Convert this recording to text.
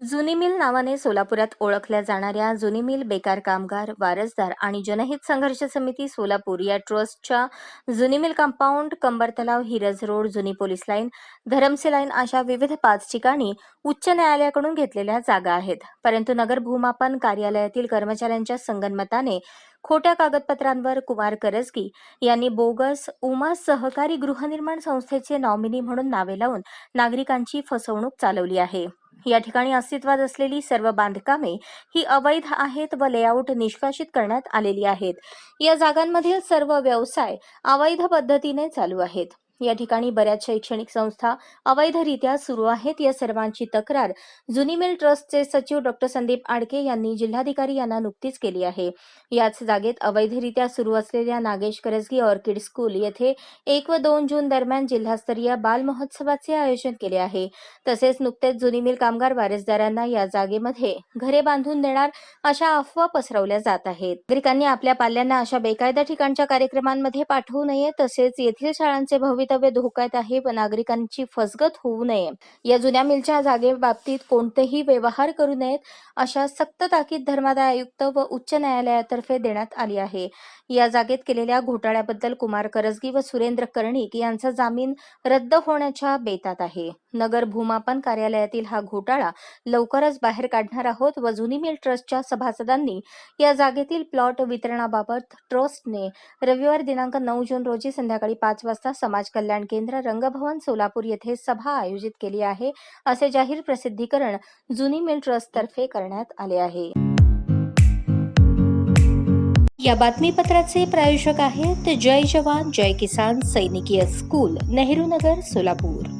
जुनी मिल नावाने सोलापुरात ओळखल्या जाणाऱ्या जुनी मिल बेकार कामगार वारसदार आणि जनहित संघर्ष समिती सोलापूर या ट्रस्टच्या जुनी mill compound Kambar Talav Hiraj road जुनी पोलीस लाईन धरमसे लाईन अशा विविध पाच ठिकाणी उच्च न्यायालयाकडून घेतलेल्या जागा आहेत. परंतु नगर भूमापन कार्यालयातील कर्मचाऱ्यांच्या संगनमताने खोट्या कागदपत्रांवर कुमार करजगी यांनी बोगस उमा सहकारी गृहनिर्माण संस्थेचे नॉमिनी म्हणून नावे लावून नागरिकांची फसवणूक चालवली आहे. या ठिकाणी अस्तित्वात असलेली सर्व बांधकामे ही अवैध आहेत व लेआउट निष्कासित करण्यात आलेली आहेत. या जागांमधील सर्व व्यवसाय अवैध पद्धतीने चालू आहेत. या ठिकाणी बऱ्याच शैक्षणिक संस्था अवैधरित्या सुरू आहेत. या सर्वांची तक्रार जुनी मिल ट्रस्टचे सचिव डॉक्टर संदीप आडके यांनी जिल्हाधिकारी यांना नुकतीच केली आहे. याच जागेत अवैधरित्या सुरू असलेल्या नागेश करजगी ऑर्किड स्कूल येथे एक व दोन जून दरम्यान जिल्हास्तरीय बाल महोत्सवाचे आयोजन केले आहे. तसेच नुकतेच जुनी मिल कामगार वारसदारांना या जागेमध्ये घरे बांधून देणार अशा अफवा पसरवल्या जात आहेत. नागरिकांनी आपल्या पाल्यांना अशा बेकायदा ठिकाणच्या कार्यक्रमांमध्ये पाठवू नये. तसेच येथील शाळांचे भवितव्य धोक्यात आहे व नागरिकांची फसगत होऊ नये. या जुन्या मिलच्या जागेबाबतीत कोणतेही व्यवहार करू नयेत अशा सक्त ताकीद धर्मादाय आयुक्त व उच्च न्यायालयातर्फे देण्यात आली आहे. या जागेत केलेल्या घोटाळ्याबद्दल कुमार करजगी व सुरेंद्र कर्णिक यांचा जामीन रद्द होण्याच्या बेतात आहे. नगर भूमापन कार्यालयातील हा घोटाळा लवकरच बाहेर काढणार आहोत व जुनी मिल ट्रस्टच्या सभासदांनी या जागेतील प्लॉट वितरणाबाबत ट्रस्टने रविवार दिनांक नऊ जून रोजी संध्याकाळी पाच वाजता समाज कल्याण केंद्र रंगभवन सोलापूर येथे सभा आयोजित केली आहे. असे जाहीर प्रसिद्धीकरण जुनी मिल ट्रस्टतर्फे करण्यात आले आहे. या बातमीपत्राचे प्रायोजक आहेत जय जवान जय किसान सैनिकीय स्कूल नेहरू नगर सोलापूर.